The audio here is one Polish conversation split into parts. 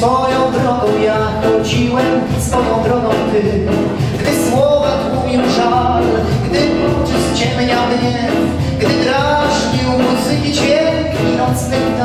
swoją drogą ja chodziłem, swoją drogą ty, gdy słowa tłumił żal, gdy oczy ściemniał gniew, gdy drażnił muzyki dźwięk nocnych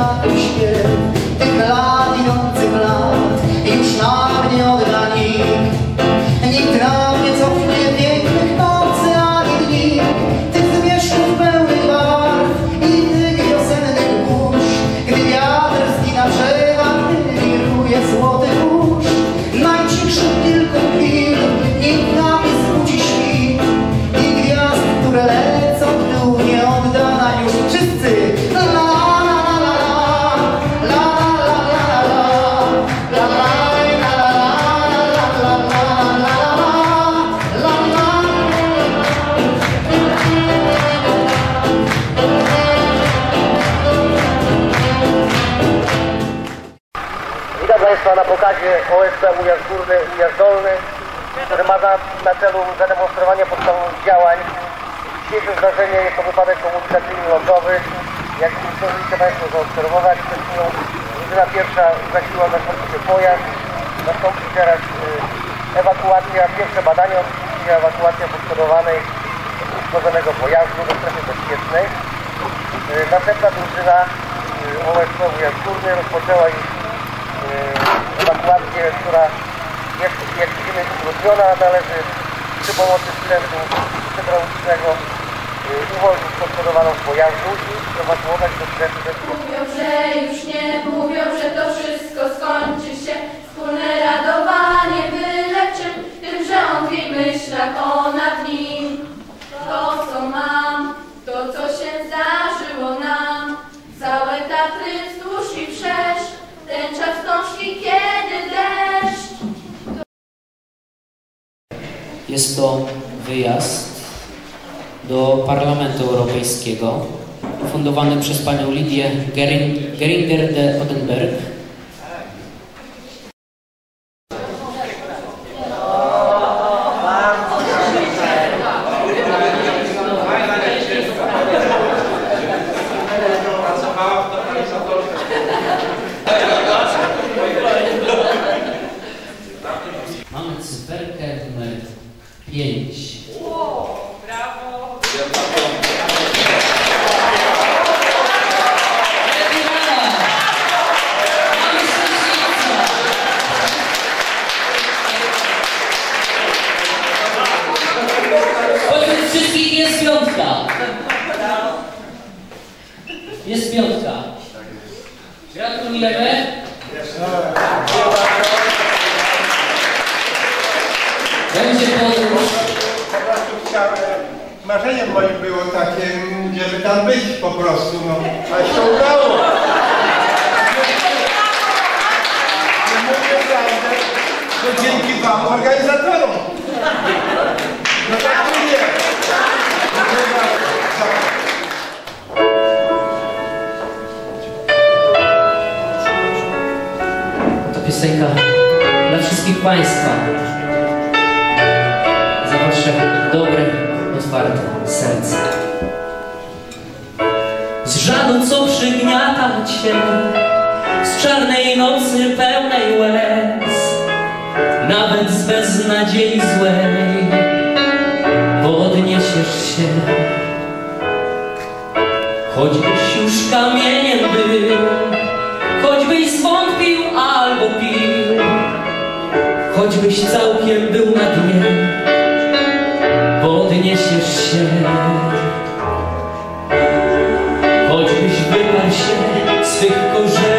Państwa na pokazie OSP Ujazd Górny, Ujazd Dolny, który ma na, na celu zademonstrowanie podstawowych działań. Dzisiejsze zdarzenie jest to wypadek komunikacyjny lądowy. Jak zdążyliście Państwo zaobserwować, przed chwilą drużyna pierwsza zasiła się pojazd. Nastąpi teraz y, ewakuacja, pierwsze badania oczywiście, ewakuacja poszkodowanej uszkodzonego pojazdu do strefy bezpiecznej. Y, Następna drużyna y, OSP Ujazd Górny rozpoczęła już ewakuację, która jest, jak widzimy, utrudniona. Należy przy pomocy sprzętu hydraulicznego uwolnić poszkodowaną z pojazdu i ewakuować do strefy. Mówią, że już nie mówią, że to wszystko skończy się. Wspólne radowanie byle czym, tym, że on w jej myślach, ona w nim. To, co mam, wyjazd do Parlamentu Europejskiego fundowany przez panią Lidię Gering- Geringer de Odenberg. Mamy cyferkę numer 5. Spośród wszystkich jest piątka. Jest piątka. Gratulujemy. Będzie podróż. Po prostu chciałem, marzeniem moim było takie, żeby tam być po prostu, no, a się udało. To dzięki wam, organizatorom. No tak to. Piosenka dla wszystkich Państwa. Za Wasze dobre, otwarte serce. Z żalu, co przygniata cię Z czarnej nocy pełnej łez Nawet z beznadziei złej Podniesiesz się Choćbyś już kamieniem był Choćbyś zwątpił Choćbyś całkiem był na dnie. Podniesiesz się. Choćbyś wyparł się swych korzeni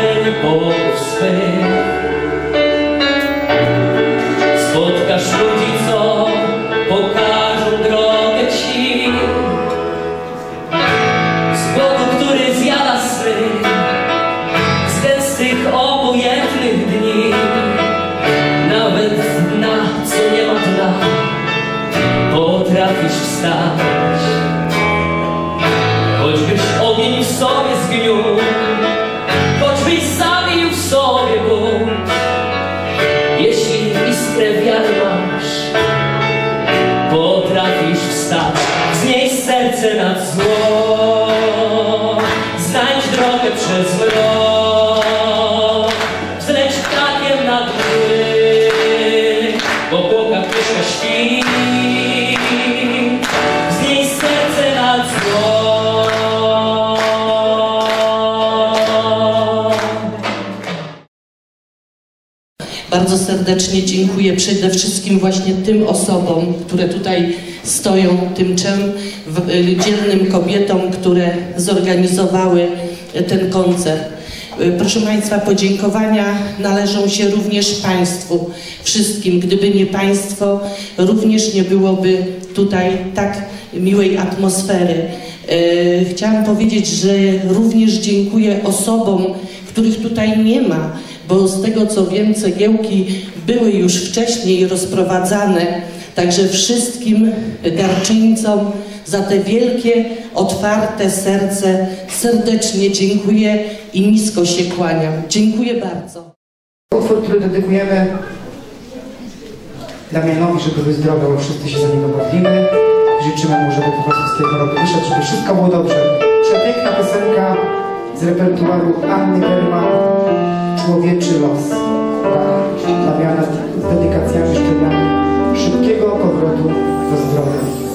Wstać Choćbyś ogień w sobie zgniótł Choćbyś zabił w sobie ból Jeśli iskrę wiary masz Potrafisz wstać Znieść serce nad zło serdecznie dziękuję przede wszystkim właśnie tym osobom, które tutaj stoją, tym y, dzielnym kobietom, które zorganizowały y, ten koncert. Y, Proszę Państwa, podziękowania należą się również Państwu, wszystkim. Gdyby nie Państwo, również nie byłoby tutaj tak miłej atmosfery. Y, Chciałam powiedzieć, że również dziękuję osobom, których tutaj nie ma, bo z tego co wiem, cegiełki były już wcześniej rozprowadzane. Także wszystkim darczyńcom za te wielkie, otwarte serce serdecznie dziękuję i nisko się kłaniam. Dziękuję bardzo. Utwór, który dedykujemy Damianowi, żeby bo wszyscy się za niego modlimy. Życzymy mu, żeby po prostu z tej choroby wyszedł, żeby wszystko było dobrze. Przepiękna piosenka z repertuaru Anny German, Człowieczy los. Damiana z dedykacjami, życzeniami szybkiego powrotu do zdrowia.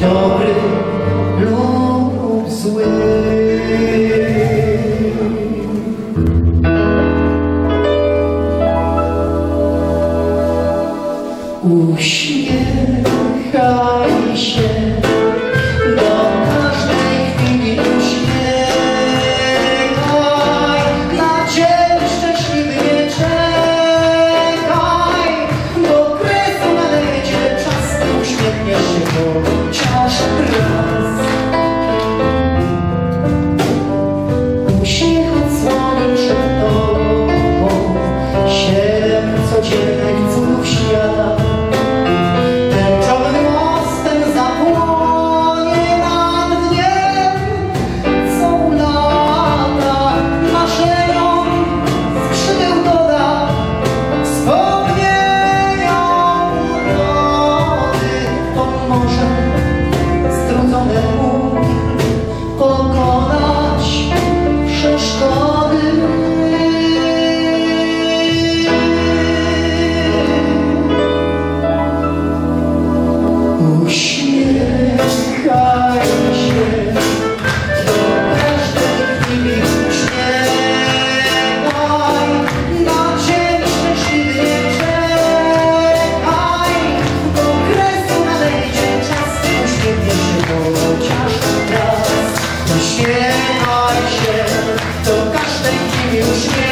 Dobry lub zły. share.